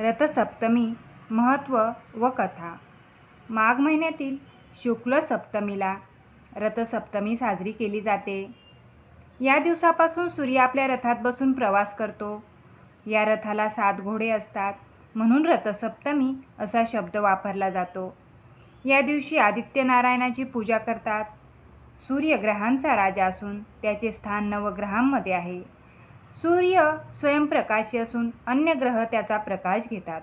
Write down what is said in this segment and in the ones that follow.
रथसप्तमी महत्त्व व कथा. माघ महिन्यातील शुक्ल सप्तमीला रथसप्तमी साजरी केली जाते. या दिवसापासून सूर्य आपल्या रथात बसून प्रवास करतो. या रथाला सात घोडे असतात म्हणून रथसप्तमी असा शब्द वापरला जातो. या दिवशी आदित्यनारायणाची पूजा करतात. सूर्य ग्रहांचा राजा असून त्याचे स्थान नवग्रहांमध्ये आहे. सूर्य स्वयंप्रकाशी असून अन्य ग्रह त्याचा प्रकाश घेतात.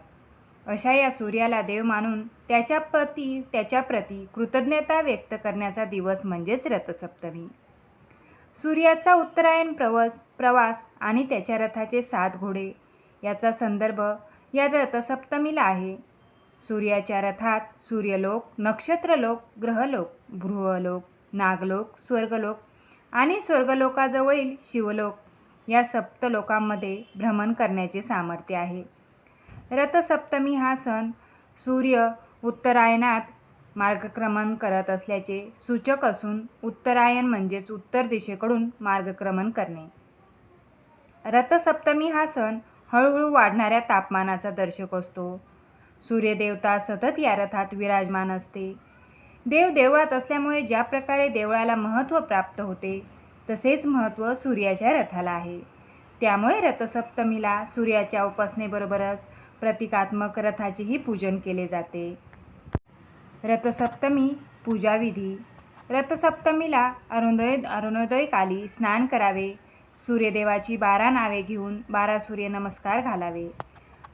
अशा या सूर्याला देव मानून त्याच्या प्रती त्याच्या प्रती कृतज्ञता व्यक्त करण्याचा दिवस म्हणजेच रथसप्तमी. सूर्याचा उत्तरायण प्रवास प्रवास आणि त्याच्या रथाचे सात घोडे याचा संदर्भ या रथसप्तमीला आहे. सूर्याच्या रथात सूर्यलोक नक्षत्रलोक ग्रहलोक भृहलोक नागलोक स्वर्गलोक आणि स्वर्गलोकाजवळील शिवलोक या सप्तलोकांमध्ये भ्रमण करण्याचे सामर्थ्य आहे. रथसप्तमी हा सण सूर्य उत्तरायणात मार्गक्रमण करत असल्याचे सूचक असून उत्तरायण म्हणजेच उत्तर दिशेकडून मार्गक्रमण करणे. रथसप्तमी हा सण हळूहळू वाढणाऱ्या तापमानाचा दर्शक असतो. सूर्यदेवता सतत या रथात विराजमान असते. देव देवळात असल्यामुळे ज्या प्रकारे देवळाला महत्त्व प्राप्त होते तसेच महत्त्व सूर्याच्या रथाला आहे. त्यामुळे रथसप्तमीला सूर्याच्या उपासनेबरोबरच प्रतिकात्मक रथाचेही पूजन केले जाते. रथसप्तमी पूजाविधी. रथसप्तमीला अरुणोदय अरुणोदयकाली स्नान करावे. सूर्यदेवाची बारा नावे घेऊन बारा सूर्यनमस्कार घालावे.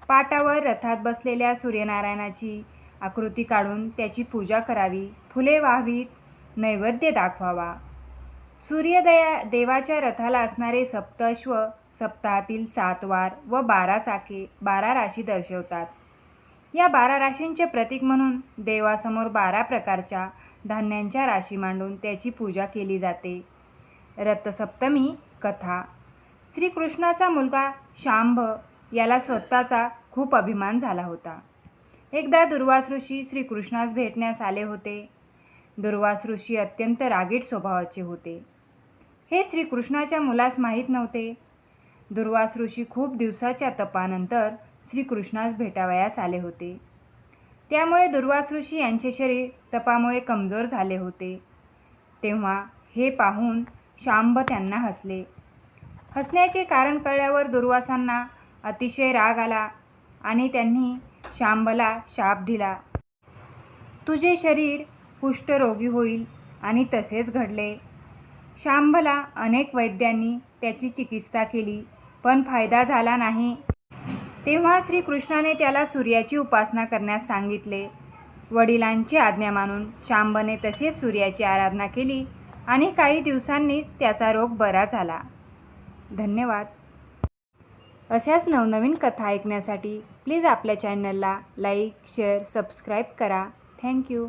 पाटावर रथात बसलेल्या सूर्यनारायणाची आकृती काढून त्याची पूजा करावी. फुले वाहवीत नैवेद्य दाखवावा. सूर्यदया देवाच्या रथाला असणारे सप्तश्व सप्ताहातील सात वार व बारा चाके बारा राशी दर्शवतात. या बारा राशींचे प्रतीक म्हणून देवासमोर बारा प्रकारच्या धान्यांच्या राशी मांडून त्याची पूजा केली जाते. रथसप्तमी कथा. श्रीकृष्णाचा मुलगा शांभ याला स्वतःचा खूप अभिमान झाला होता. एकदा दुर्वास ऋषी श्रीकृष्णास भेटण्यास आले होते. दुर्वास ऋषी अत्यंत रागीट स्वभावाचे होते. हे श्रीकृष्णाच्या मुलास माहीत नव्हते. दुर्वास ऋषी खूप दिवसाच्या तपानंतर श्रीकृष्णास भेटावयास आले होते. त्यामुळे दुर्वास ऋषी यांचे शरीर तपामुळे कमजोर झाले होते. तेव्हा हे पाहून शांब त्यांना हसले. हसण्याचे कारण कळल्यावर दुर्वासांना अतिशय राग आला आणि त्यांनी शांबला शाप दिला. तुझे शरीर कुष्ठरोगी होईल आणि तसेच घडले. शांबला अनेक वैद्यांनी त्याची चिकित्सा केली पण फायदा झाला नाही. तेव्हा श्रीकृष्णाने त्याला सूर्याची उपासना करण्यास सांगितले. वडिलांची आज्ञा मानून शांबने तसेच सूर्याची आराधना केली आणि काही दिवसांनीच त्याचा रोग बरा झाला. धन्यवाद. अशाच नवनवीन कथा ऐकण्यासाठी प्लीज आपल्या चॅनलला लाईक शेअर सबस्क्राईब करा. Thank you